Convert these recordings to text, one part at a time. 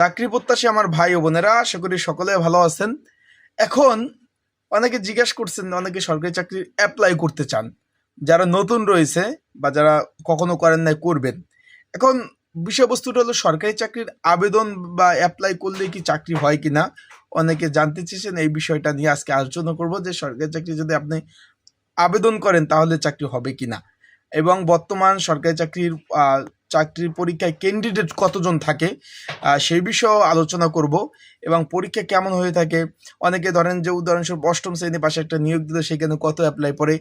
চাকরি প্রত্যাশী আমার ভাই ও বোনেরা, আশা করি সকলে ভালো আছেন। এখন অনেকে জিজ্ঞাসা করছেন, অনেকে সরকারি চাকরি অ্যাপ্লাই করতে চান। যারা নতুন রয়েছে বা যারা কখনো করেন নাই, করবেন। এখন বিষয়বস্তুটা হলো, সরকারি চাকরির আবেদন বা অ্যাপ্লাই করলে কি চাকরি হয় কি না অনেকে জানতে চেয়েছেন, এই বিষয়টা নিয়ে আজকে আলোচনা করব যে, সরকারি চাকরি যদি আপনি আবেদন করেন, তাহলে চাকরি হবে কি না এবং বর্তমান সরকারি চাকরির চাকরির পরীক্ষায় ক্যান্ডিডেট কতজন থাকে সেই বিষয়েও আলোচনা করব এবং পরীক্ষা কেমন হয়ে থাকে। অনেকে ধরেন যে উদাহরণস্বরূপ অষ্টম শ্রেণির পাশে একটা নিয়োগ দিল, সেখানে কত অ্যাপ্লাই পড়ে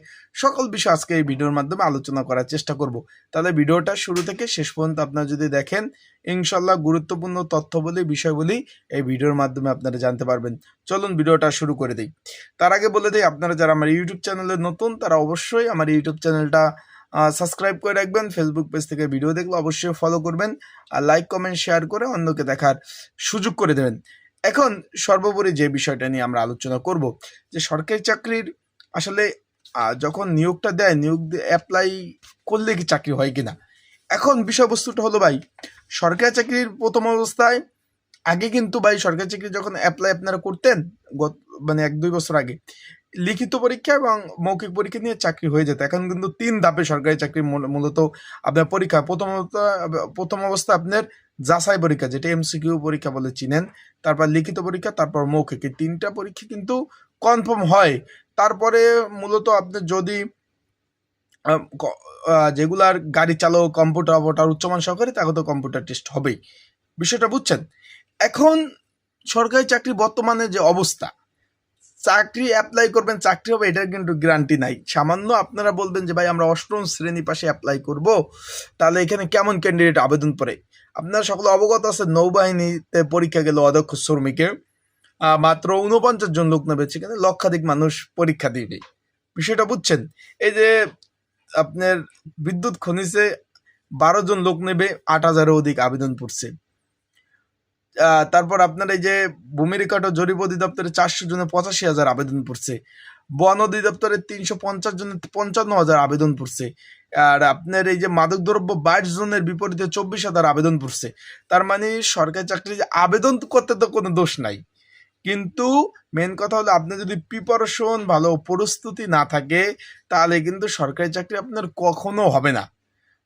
সকল বিষয় আজকে এই ভিডিওর মাধ্যমে আলোচনা করার চেষ্টা করব। তাহলে ভিডিওটা শুরু থেকে শেষ পর্যন্ত আপনারা যদি দেখেন ইনশাল্লাহ গুরুত্বপূর্ণ তথ্য বলি বিষয় বলি এই ভিডিওর মাধ্যমে আপনারা জানতে পারবেন। চলুন ভিডিওটা শুরু করে দিই। তার আগে বলে দিই, আপনারা যারা আমার ইউটিউব চ্যানেলে নতুন, তারা অবশ্যই আমার ইউটিউব চ্যানেলটা সাবস্ক্রাইব করে রাখবেন ফেসবুক পেজ থেকে ভিডিও দেখলে অবশ্যই ফলো করবেন আর লাইক কমেন্ট শেয়ার করে অন্যকে দেখার সুযোগ করে দেবেন। এখন সর্বোপরি যে বিষয়টা নিয়ে আমরা আলোচনা করব, যে সরকারি চাকরির আসলে যখন নিয়োগটা দেয়, নিয়োগ অ্যাপ্লাই করলে কি চাকরি হয় কিনা? এখন বিষয়বস্তুটা হলো ভাই, সরকারি চাকরির প্রথম অবস্থায়, আগে কিন্তু ভাই সরকারি চাকরি যখন অ্যাপ্লাই আপনারা করতেন মানে এক দুই বছর আগে লিখিত পরীক্ষা এবং মৌখিক পরীক্ষা নিয়ে চাকরি হয়ে যেত। এখন কিন্তু তিন ধাপে সরকারি চাকরি মূলত আপনার পরীক্ষা। প্রথম প্রথম অবস্থা আপনার যাচাই পরীক্ষা, যেটা এমসিকিউ পরীক্ষা বলে চিনেন। তারপর লিখিত পরীক্ষা, তারপর মৌখিক। এই তিনটা পরীক্ষা কিন্তু কনফার্ম হয়। তারপরে মূলত আপনি যদি যেগুলার গাড়ি চালক কম্পিউটার অপারেটর, উচ্চমান সহকারী তাকে তো কম্পিউটার টেস্ট হবেই। বিষয়টা বুঝছেন? এখন সরকারি চাকরি বর্তমানে যে অবস্থা চাকরি অ্যাপ্লাই করবেন, চাকরি হবে, এটার কিন্তু গ্যারান্টি নাই। সামান্য আপনারা বলবেন যে, ভাই, আমরা অষ্টম শ্রেণি পাশে অ্যাপ্লাই করব। তাহলে এখানে কেমন ক্যান্ডিডেট আবেদন করে আপনারা সকলে অবগত আছে, নৌবাহিনীতে পরীক্ষা গেল অদক্ষ শ্রমিকের মাত্র উনপঞ্চাশ জন লোক নেবে সেখানে লক্ষাধিক মানুষ পরীক্ষা দিবে বিষয়টা বুঝছেন? এই যে আপনার বিদ্যুৎ খনিজে বারো জন লোক নেবে, আট হাজারের অধিক আবেদন পড়ছে। তারপর আপনার এই যে ভূমি রেকর্ড ও জরিপ অধিদপ্তরে চারশো জনে পঁচাশি হাজার আবেদন পড়ছে। বন অধিদপ্তরে তিনশো পঞ্চাশ জনে পঞ্চান্ন হাজার আবেদন পড়ছে। আর আপনার এই যে মাদকদ্রব্য বাইশ জনের বিপরীতে চব্বিশ হাজার আবেদন পড়ছে। তার মানে সরকারি চাকরি আবেদন করতে তো কোনো দোষ নাই। কিন্তু মেন কথা হলো আপনি যদি প্রিপারেশন ভালো প্রস্তুতি না থাকে, তাহলে কিন্তু সরকারি চাকরি আপনার কখনো হবে না।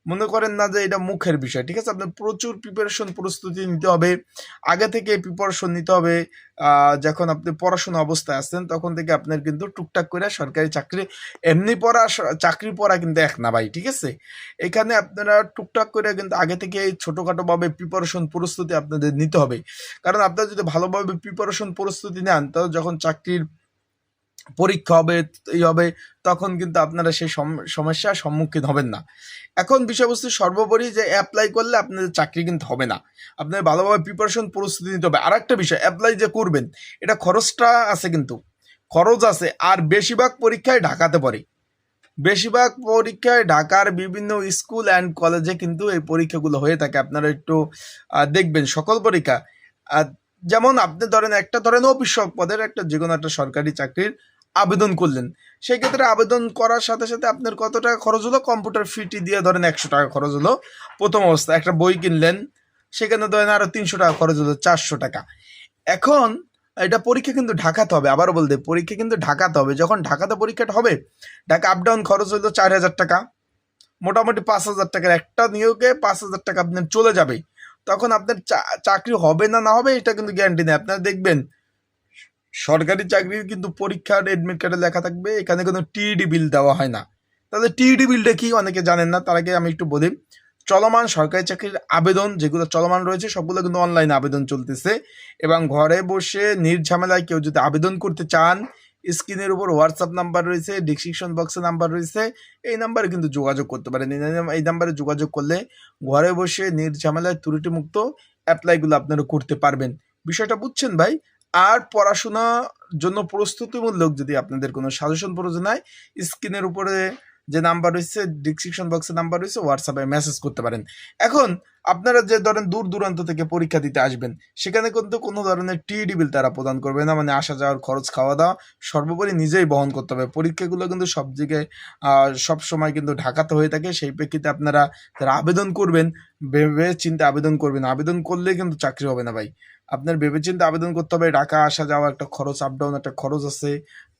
মনে করেন না যে এটা মুখের বিষয়, ঠিক আছে? আপনার প্রচুর প্রিপারেশন প্রস্তুতি নিতে হবে। আগে থেকে প্রিপারেশন নিতে হবে। যখন আপনি পড়াশোনা অবস্থায় আসছেন, তখন থেকে আপনার কিন্তু টুকটাক করে সরকারি চাকরি, এমনি পড়া, চাকরি পড়া কিন্তু এক না ভাই, ঠিক আছে? এখানে আপনারা টুকটাক করে কিন্তু আগে থেকে ছোটোখাটোভাবে প্রিপারেশন প্রস্তুতি আপনাদের নিতে হবে। কারণ আপনারা যদি ভালোভাবে প্রিপারেশন প্রস্তুতি নেন, তাহলে যখন চাকরির পরীক্ষা হবে এই হবে, তখন কিন্তু আপনারা সেই সম- সমস্যার সম্মুখীন হবেন না। এখন বিষয়বস্তু সর্বোপরি যে অ্যাপ্লাই করলে আপনাদের চাকরি কিন্তু হবে না। আপনাদের ভালোভাবে প্রিপারেশন প্রস্তুতি নিতে হবে। আর একটা বিষয় অ্যাপ্লাই যে করবেন, এটা খরচটা আছে কিন্তু। খরচ আছে, আর বেশিরভাগ পরীক্ষায় ঢাকাতে পড়ে। বেশিরভাগ পরীক্ষায় ঢাকার বিভিন্ন স্কুল অ্যান্ড কলেজে কিন্তু এই পরীক্ষাগুলো হয়ে থাকে। আপনারা একটু দেখবেন সকল পরীক্ষা। যেমন আপনি ধরেন, একটা ধরেন অফিস পদের একটা যে কোনো একটা সরকারি চাকরির আবেদন করলেন। সেই ক্ষেত্রে আবেদন করার সাথে সাথে আপনার কত টাকা খরচ হলো? কম্পিউটার ফিটি দিয়ে ধরেন একশো টাকা খরচ হলো। প্রথম অবস্থা, একটা বই কিনলেন, সেখানে ধরেন আরও তিনশো টাকা খরচ হলো, চারশো টাকা। এখন এটা পরীক্ষা কিন্তু ঢাকাতে হবে, আবারও বলতে পরীক্ষা কিন্তু ঢাকাতে হবে। যখন ঢাকাতে পরীক্ষাটা হবে, ঢাকা আপ ডাউন খরচ হলো চার হাজার টাকা। মোটামুটি পাঁচ হাজার টাকার একটা নিয়োগে পাঁচ হাজার টাকা আপনার চলে যাবে। তখন আপনার চাকরি হবে না না হবে, এটা কিন্তু গ্যারান্টি নেই। আপনারা দেখবেন সরকারি চাকরির কিন্তু পরীক্ষার এডমিট কার্ডে লেখা থাকবে, এখানে কোনো টিইডি বিল দেওয়া হয় না। তাহলে টিইডি বিলটা কি অনেকে জানেন না, তার আগে আমি একটু বলি। চলমান সরকারি চাকরির আবেদন, যেগুলো চলমান রয়েছে, সবগুলো কিন্তু অনলাইনে আবেদন চলতেছে। এবং ঘরে বসে নির্ঝামেলায় কেউ যদি আবেদন করতে চান স্ক্রিনের উপর হোয়াটসঅ্যাপ নাম্বার রয়েছে ডিসক্রিপশন বক্সে নাম্বার রয়েছে, এই নাম্বারে কিন্তু যোগাযোগ করতে পারেন। এই নাম্বারে যোগাযোগ করলে ঘরে বসে নির্ঝামেলায় ত্রুটিমুক্ত অ্যাপ্লাইগুলো আপনারা করতে পারবেন। বিষয়টা বুঝছেন ভাই? আর পড়াশোনার জন্য প্রস্তুতিমূলক যদি আপনাদের কোনো সাজেশন প্রয়োজন হয়, স্ক্রিনের উপরে যে নাম্বার রয়েছে ডিসক্রিপশন বক্সে নাম্বার রয়েছে হোয়াটসঅ্যাপে মেসেজ করতে পারেন। এখন আপনারা যে ধরেন দূর দূরান্ত থেকে পরীক্ষা দিতে আসবেন, সেখানে কিন্তু কোনো ধরনের টিডি বিল তারা প্রদান করবে না। মানে আসা যাওয়ার খরচ, খাওয়া দাওয়া সর্বোপরি নিজেই বহন করতে হবে। পরীক্ষাগুলো কিন্তু সব জায়গায় সব সময় কিন্তু ঢাকাতে হয়ে থাকে। সেই প্রেক্ষিতে আপনারা যারা আবেদন করবেন, ভেবে চিন্তে আবেদন করবেন। আবেদন করলে কিন্তু চাকরি হবে না ভাই। আপনার ভেবে চিন্তে আবেদন করতে হবে। ঢাকা আসা যাওয়া একটা খরচ আপ ডাউন একটা খরচ আছে।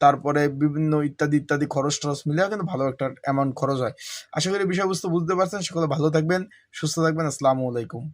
তারপরে বিভিন্ন ইত্যাদি ইত্যাদি খরচ টরচ মিলেও কিন্তু ভালো একটা অ্যামাউন্ট খরচ হয়। আশা করি বিষয়বস্তু বুঝতে পারছেন। সকলে ভালো থাকবেন, সুস্থ থাকবেন। আসসালামু আলাইকুম।